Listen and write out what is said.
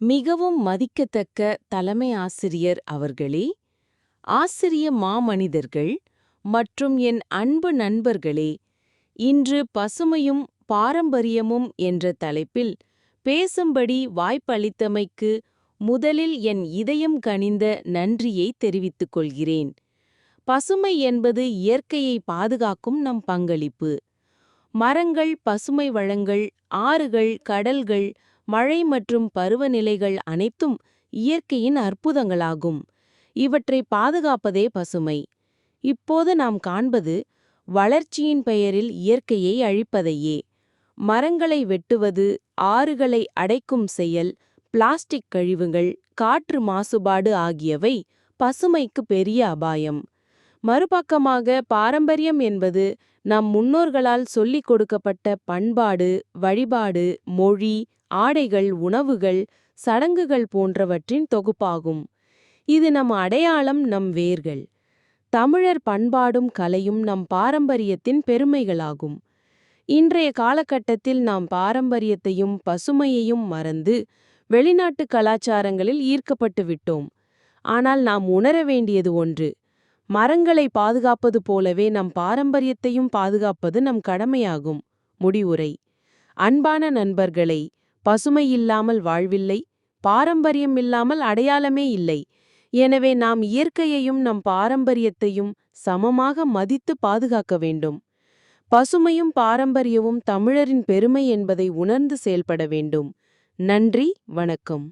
மிகவும் மதிக்கத்தக்க தலைமை ஆசிரியர் அவர்களே ஆசிரிய மாமனிதர்கள் மற்றும் என் அன்பு நண்பர்களே இன்று பசுமையும் பாரம்பரியமும் என்ற தலைப்பில் பேசும்படி வாய்ப்பளித்தமைக்கு முதலில் என் இதயம் கனிந்த நன்றியை தெரிவித்துக் கொள்கிறேன். பசுமை என்பது இயற்கையை பாதுகாக்கும் நம் பங்களிப்பு. மரங்கள் பசுமை வளங்கள் ஆறுகள் கடல்கள் மழை மற்றும் பருவநிலைகள் அனைத்தும் இயற்கையின் அற்புதங்களாகும். இவற்றை பாதுகாப்பதே பசுமை. இப்போது நாம் காண்பது வளர்ச்சியின் பெயரில் இயற்கையை அழிப்பதையே. மரங்களை வெட்டுவது ஆறுகளை அடைக்கும் செயல் பிளாஸ்டிக் கழிவுகள் காற்று மாசுபாடு ஆகியவை பசுமைக்கு பெரிய அபாயம். மறுபக்கமாக பாரம்பரியம் என்பது நம் முன்னோர்களால் சொல்லிக் கொடுக்கப்பட்ட பண்பாடு வழிபாடு மொழி ஆடைகள் உணவுகள் சடங்குகள் போன்றவற்றின் தொகுப்பாகும். இது நம் அடையாளம் நம் வேர்கள். தமிழர் பண்பாடும் கலையும் நம் பாரம்பரியத்தின் பெருமைகளாகும். இன்றைய காலகட்டத்தில் நாம் பாரம்பரியத்தையும் பசுமையையும் மறந்து வெளிநாட்டு கலாச்சாரங்களில் ஈர்க்கப்பட்டு விட்டோம். ஆனால் நாம் உணர வேண்டியது ஒன்று. மரங்களை பாதுகாப்பது போலவே நம் பாரம்பரியத்தையும் பாதுகாப்பது நம் கடமையாகும். முடிவுரை. அன்பான நண்பர்களை பசுமை இல்லாமல் வாழ்வில்லை பாரம்பரியம் இல்லாமல் அடையாளமே இல்லை. எனவே நாம் இயற்கையையும் நம் பாரம்பரியத்தையும் சமமாக மதித்து பாதுகாக்க வேண்டும். பசுமையும் பாரம்பரியமும் தமிழரின் பெருமை என்பதை உணர்ந்து செயல்பட வேண்டும். நன்றி வணக்கம்.